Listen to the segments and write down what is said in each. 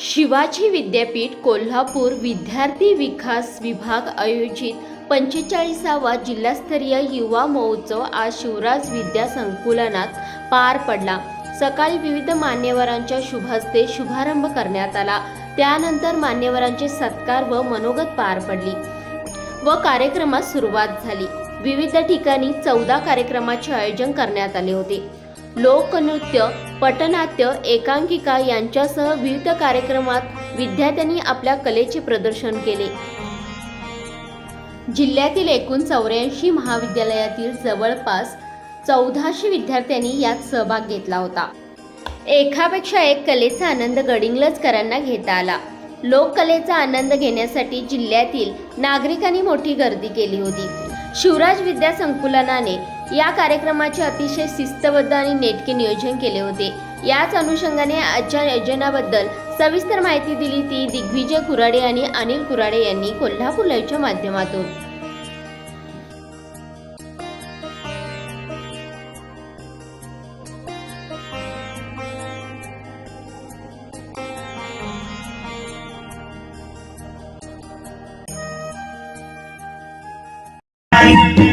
शिवाजी विद्यापीठ कोल्हापूर विद्यार्थी विकास विभाग आयोजित पंचेचाळीसावा जिल्हास्तरीय युवा महोत्सव आज शिवराज विद्या संकुलनात पार पडला. सकाळी विविध मान्यवरांच्या शुभहस्ते शुभारंभ करण्यात आला. त्यानंतर मान्यवरांचे सत्कार व मनोगत पार पडली व कार्यक्रमास सुरुवात झाली. विविध ठिकाणी चौदा कार्यक्रमाचे आयोजन करण्यात आले होते. लोकनृत्य पटनाट्य एकांकिका यांच्यासह विविध कार्यक्रमात विद्यार्थ्यांनी आपल्या कलेचे प्रदर्शन केले. जिल्ह्यातील एकूण चौऱ्याऐंशी महाविद्यालयातील जवळपास चौदाशे विद्यार्थ्यांनी यात सहभाग घेतला होता. एकापेक्षा एक कलेचा आनंद गडिंगलजकरांना घेता आला. लोककलेचा आनंद घेण्यासाठी जिल्ह्यातील नागरिकांनी मोठी गर्दी केली होती. शिवराज विद्या संकुलनाने या कार्यक्रमाचे अतिशय शिस्तबद्ध आणि नेटके नियोजन केले होते. याच अनुषंगाने आजच्या योजनाबद्दल सविस्तर माहिती दिली ती दिग्विजय कुराडे आणि अनिल कुराडे यांनी कोल्हापूर लाईव्हच्या माध्यमातून. रंजाव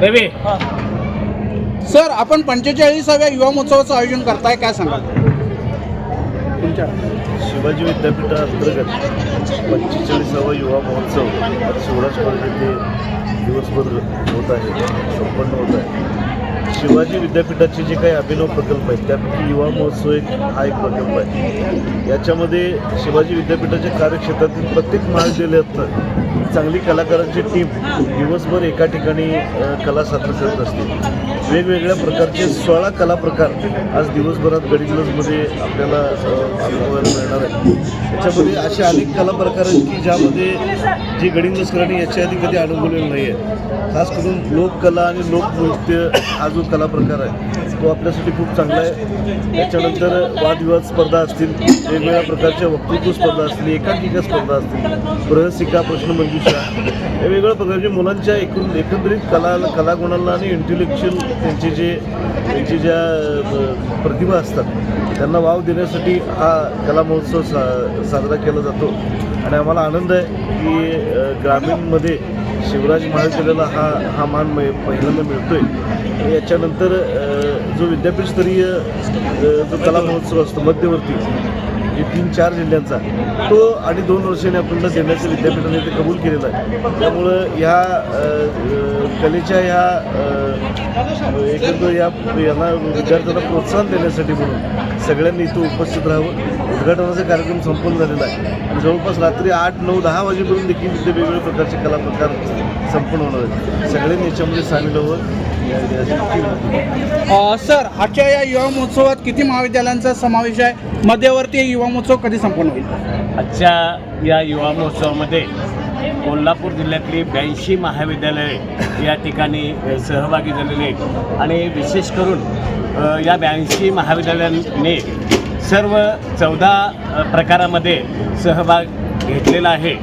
रवी. सर आपण पंचेचाळीसाव्या युवा महोत्सवाचं आयोजन करताय काय सांगाल? तुमच्या शिवाजी विद्यापीठाअंतर्गत पंचेचाळीसावा युवा महोत्सव आज कॉलेज येथे दिवसभर होत आहे संपन्न होत आहे. शिवाजी विद्यापीठाचे जे काही अभिनव प्रकल्प आहेत त्यापैकी युवा महोत्सव एक हा एक प्रकल्प आहे. याच्यामध्ये शिवाजी विद्यापीठाच्या कार्यक्षेत्रातील प्रत्येक महाविद्यालयातनं चांगली कलाकारांची टीम दिवसभर एका ठिकाणी कला सादर करत असते. वेगवेगळ्या प्रकारचे सोळा कला प्रकार आज दिवसभरात गडिंग्लजमध्ये आपल्याला अनुभवायला मिळणार आहे त्याच्यामध्ये असे अनेक कला प्रकार आहेत की ज्यामध्ये जे गडिंग्लजकरांनी याच्या आधी कधी अनुभवलेलं नाही आहे. खास करून लोककला आणि लोकनृत्य हा जो कला प्रकार आहे तो आपल्यासाठी खूप चांगला आहे. त्याच्यानंतर वादविवाद स्पर्धा असतील वेगवेगळ्या प्रकारच्या वक्तृत्व स्पर्धा असतील एकांकिका स्पर्धा असतील प्रहसिका प्रश्नमंजुषा हे वेगवेगळ्या प्रकारच्या मुलांच्या एकूण एकंदरीत कला कलागुणांना आणि इंटेलेक्च्युअल त्यांचे जे त्यांची ज्या प्रतिभा असतात त्यांना वाव देण्यासाठी हा कला महोत्सव सा साजरा केला जातो. आणि आम्हाला आनंद आहे की ग्रामीणमध्ये शिवराज महाविद्यालयाला हा हा मान पहिल्यांदा मिळतो आहे याच्यानंतर जो विद्यापीठस्तरीय जो कला महोत्सव असतो मध्यवर्ती हे तीन चार जिल्ह्यांचा तो आणि दोन वर्षांनी आपल्याला देण्याचं विद्यापीठाने ते कबूल केलेलं आहे. त्यामुळं ह्या कलेच्या ह्या एकंदर या यांना विद्यार्थ्यांना प्रोत्साहन देण्यासाठी म्हणून सगळ्यांनी इथं उपस्थित राहावं. उद्घाटनाचा कार्यक्रम संपन्न झालेला आहे. जवळपास रात्री आठ नऊ दहा वाजेपर्यंत देखील इथे वेगवेगळ्या प्रकारचे कला प्रकार संपन्न होणार आहेत. सगळ्यांनी याच्यामध्ये सामील व्हावं. सर आजच्या या युवा महोत्सवात किती महाविद्यालयांचा समावेश आहे? मध्यवर्ती युवा महोत्सव कधी संपन्न होईल? आजच्या या युवा महोत्सवामध्ये कोल्हापूर जिल्ह्यातली ब्याऐंशी महाविद्यालये या ठिकाणी सहभागी झालेली आहेत. आणि विशेष करून या ब्याऐंशी महाविद्यालयांनी सर्व चौदा प्रकारामध्ये सहभाग घेतलेला आहे.